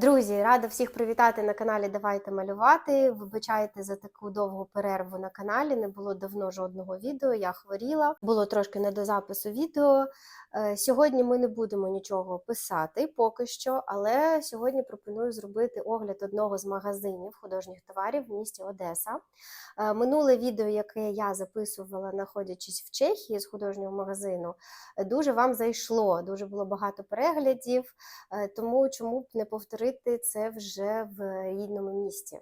Друзі, рада всіх привітати на каналі Давайте малювати. Вибачайте за таку довгу перерву на каналі. Не було давно жодного відео. Я хворіла, було трошки не до запису відео. Е, Сьогодні ми не будемо нічого писати поки що, але сьогодні пропоную зробити огляд одного з магазинів художніх товарів в місті Одеса. Е, Минуле відео, яке я записувала, знаходячись в Чехії з художнього магазину, е, дуже вам зайшло. Дуже було багато переглядів. Тому чому б не повторити це вже в рідному місті?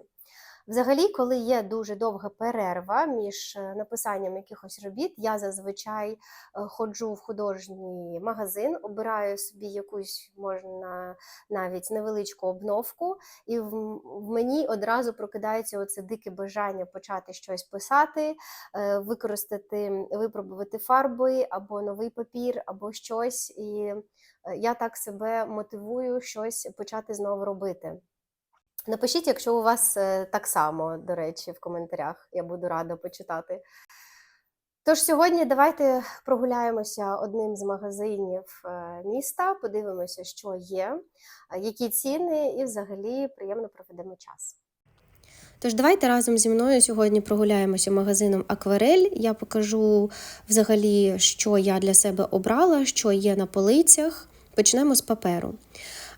Взагалі, коли є дуже довга перерва між е, написанням якихось робіт, я зазвичай е, ходжу в художній магазин, обираю собі якусь можна навіть невеличку обновку, і в, мені одразу прокидається оце дике бажання почати щось писати, е, використати, випробувати фарби або новий папір, або щось. І я так себе мотивую щось почати знову робити. Напишіть, якщо у вас е, так само, до речі, в коментарях. Я буду рада почитати. Тож сьогодні давайте прогуляємося одним з магазинів е, міста, подивимося, що є, які ціни, і взагалі приємно проведемо час. Тож давайте разом зі мною сьогодні прогуляємося магазином Акварель. Я покажу взагалі, що я для себе обрала, що є на полицях. Почнемо з паперу.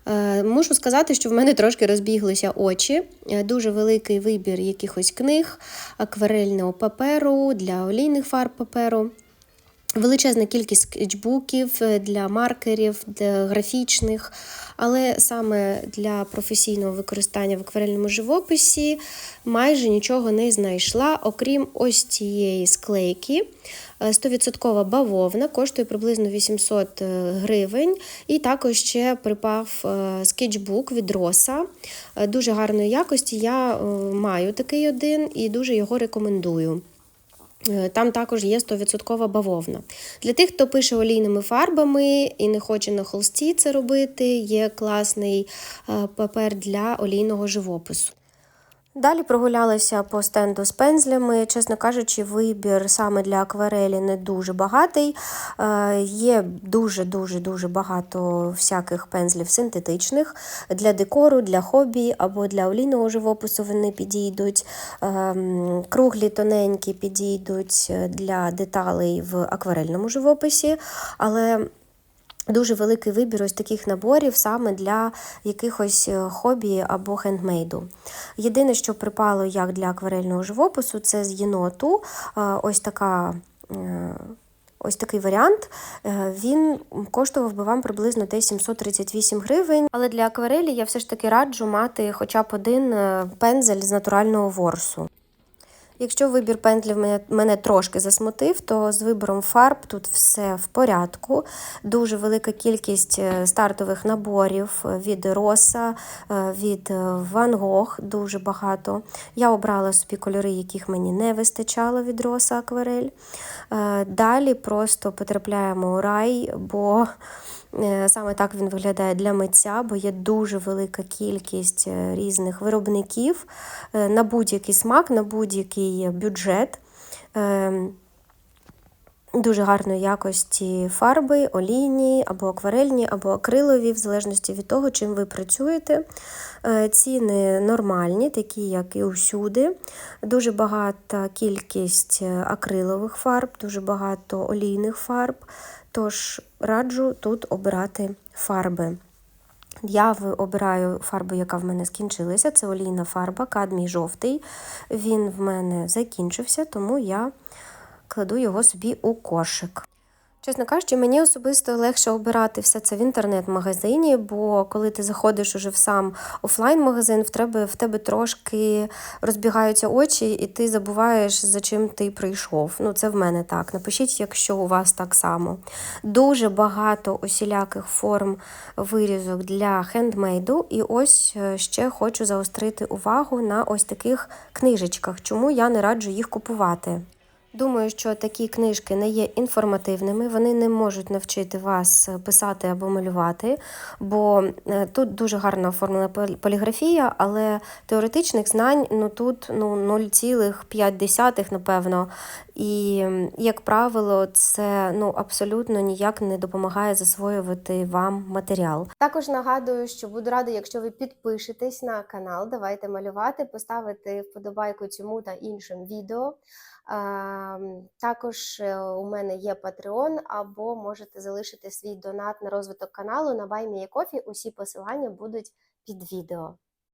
Е, Мушу сказати, що в мене трошки розбіглися очі. Е, Дуже великий вибір якихось книг, акварельного паперу для олійних фарб паперу. Величезна кількість скетчбуків е, для маркерів, для графічних, але саме для професійного використання в акварельному живописі майже нічого не знайшла, окрім ось цієї склейки. Е, 100% бавовна, коштує приблизно 800 гривень. І також ще припав е, скетчбук від Роса. Е, Дуже гарної якості. Я е, маю такий один і дуже його рекомендую. Е, Там також є 100% бавовна. Для тих, хто пише олійними фарбами і не хоче на холсті це робити, є класний е, папер для олійного живопису. Далі прогулялася по стенду з пензлями. Чесно кажучи, вибір саме для акварелі не дуже багатий. Е, Є дуже-дуже дуже багато всяких пензлів синтетичних для декору, для хобі або для олійного живопису вони підійдуть. Ем, Круглі, тоненькі підійдуть для деталей в акварельному живописі. Але Дуже великий вибір ось таких наборів саме для якихось е, хобі або хендмейду. Єдине, що припало як для акварельного живопису, це з єноту. Е, Ось така. е, Ось такий варіант. Він коштував би вам приблизно десь 738 гривень. Але для акварелі я все ж таки раджу мати хоча б один пензель з натурального ворсу. Якщо вибір пензлів мене, мене трошки засмутив, то з вибором фарб тут все в порядку. Дуже велика кількість е, стартових наборів е, від Роса, е, від Van Gogh, дуже багато. Я обрала собі кольори, яких мені не вистачало від Роса Акварель. Далі просто потрапляємо у рай, бо Саме так він виглядає для митця, бо є дуже велика кількість е, різних виробників е, на будь-який смак, на будь-який бюджет. Е, Дуже гарної якості фарби, олійні, або акварельні, або акрилові, в залежності від того, чим ви працюєте. Е, Ціни нормальні, такі, як і усюди. Дуже багата кількість акрилових фарб, дуже багато олійних фарб. Тож раджу тут обирати фарби. Я обираю фарбу, яка в мене скінчилася. Це олійна фарба, кадмій жовтий. Він в мене закінчився, тому я кладу його собі у кошик. Чесно кажучи, мені особисто легше обирати все це в інтернет-магазині, бо коли ти заходиш уже в сам офлайн-магазин, в тебе, в тебе трошки розбігаються очі, і ти забуваєш, за чим ти прийшов. Ну, це в мене так. Напишіть, якщо у вас так само. Дуже багато усіляких форм вирізок для хендмейду. І ось е, ще хочу заострити увагу на ось таких книжечках, чому я не раджу їх купувати. Думаю, що такі книжки не є інформативними, вони не можуть навчити вас писати або малювати, бо е, тут дуже гарно оформлена поліграфія, але теоретичних знань ну, тут ну, 0,5, напевно. І, як правило, це ну, абсолютно ніяк не допомагає засвоювати вам матеріал. Також нагадую, що буду рада, якщо ви підпишетесь на канал Давайте малювати, поставите вподобайку цьому та іншим відео. Ем, Також е, у мене є Patreon, або можете залишити свій донат на розвиток каналу на BuyMeACoffee. Усі посилання будуть під відео.